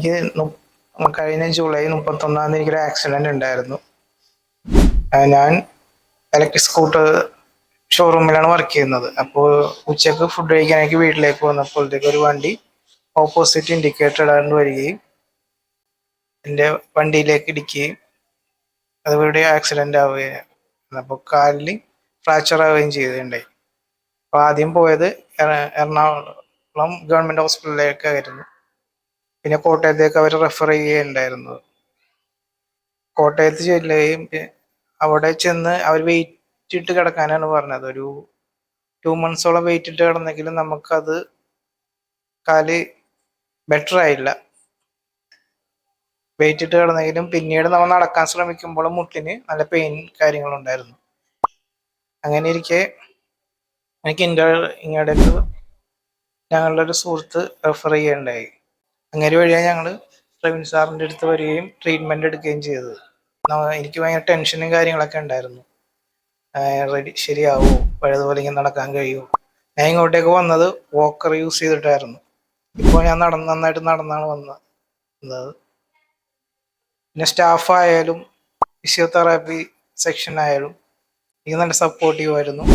എനിക്ക് കഴിഞ്ഞ ജൂലൈ മുപ്പത്തൊന്നാം തീയതി എനിക്കൊരു ആക്സിഡന്റ് ഉണ്ടായിരുന്നു. ഞാൻ ഇലക്ട്രിക് സ്കൂട്ടർ ഷോറൂമിലാണ് വർക്ക് ചെയ്യുന്നത്. അപ്പോൾ ഉച്ചയ്ക്ക് ഫുഡ് കഴിക്കാനായിട്ട് വീട്ടിലേക്ക് വന്നപ്പോഴത്തേക്ക് ഒരു വണ്ടി ഓപ്പോസിറ്റ് ഇൻഡിക്കേറ്റർ ഇടാണ്ട് വരികയും എന്റെ വണ്ടിയിലേക്ക് ഇടിക്കുകയും അതുവഴി ആക്സിഡന്റ് ആവുകയും അപ്പോൾ കാലിൽ ഫ്രാക്ചർ ആവുകയും ചെയ്തിട്ടുണ്ടായി. അപ്പോൾ ആദ്യം പോയത് എറണാകുളം ഗവൺമെന്റ് ഹോസ്പിറ്റലിലേക്കായിരുന്നു പിന്നെ കോട്ടയത്തേക്ക് അവർ റെഫർ ചെയ്യുകയുണ്ടായിരുന്നത് കോട്ടയത്ത് ചെല്ലുകയും അവിടെ ചെന്ന് അവർ വെയിറ്റ് ഇട്ട് കിടക്കാനാണ് പറഞ്ഞത്. ഒരു ടു മന്ത്സോളം വെയിറ്റ് ഇട്ട് കിടന്നെങ്കിലും നമുക്കത് കാൽ ബെറ്റർ ആയില്ല. വെയിറ്റ് ഇട്ട് കിടന്നെങ്കിലും പിന്നീട് നമ്മൾ നടക്കാൻ ശ്രമിക്കുമ്പോൾ മുട്ടിന് നല്ല പെയിൻ കാര്യങ്ങളുണ്ടായിരുന്നു. അങ്ങനെ ഇരിക്കെ എനിക്ക് ഇന്റെ ഇങ്ങോട്ടേക്ക് ഞങ്ങളുടെ ഒരു സുഹൃത്ത് റെഫർ ചെയ്യുകയുണ്ടായി. അങ്ങനെ വഴിയാണ് ഞങ്ങൾ പ്രവീൺ സാറിന്റെ അടുത്ത് വരികയും ട്രീറ്റ്മെന്റ് എടുക്കുകയും ചെയ്തത്. എനിക്ക് ഭയങ്കര ടെൻഷനും കാര്യങ്ങളൊക്കെ ഉണ്ടായിരുന്നു. റെഡി ശരിയാവുമോ പഴയതുപോലെ ഇങ്ങനെ നടക്കാൻ കഴിയുമോ? ഞാൻ ഇങ്ങോട്ടേക്ക് വന്നത് വോക്കർ യൂസ് ചെയ്തിട്ടായിരുന്നു. ഇപ്പോൾ ഞാൻ നടന്ന് നന്നായിട്ട് നടന്നാണ് വന്നത്. പിന്നെ സ്റ്റാഫായാലും ഫിസിയോതെറാപ്പി സെക്ഷൻ ആയാലും എനിക്ക് നല്ല സപ്പോർട്ടീവ് ആയിരുന്നു.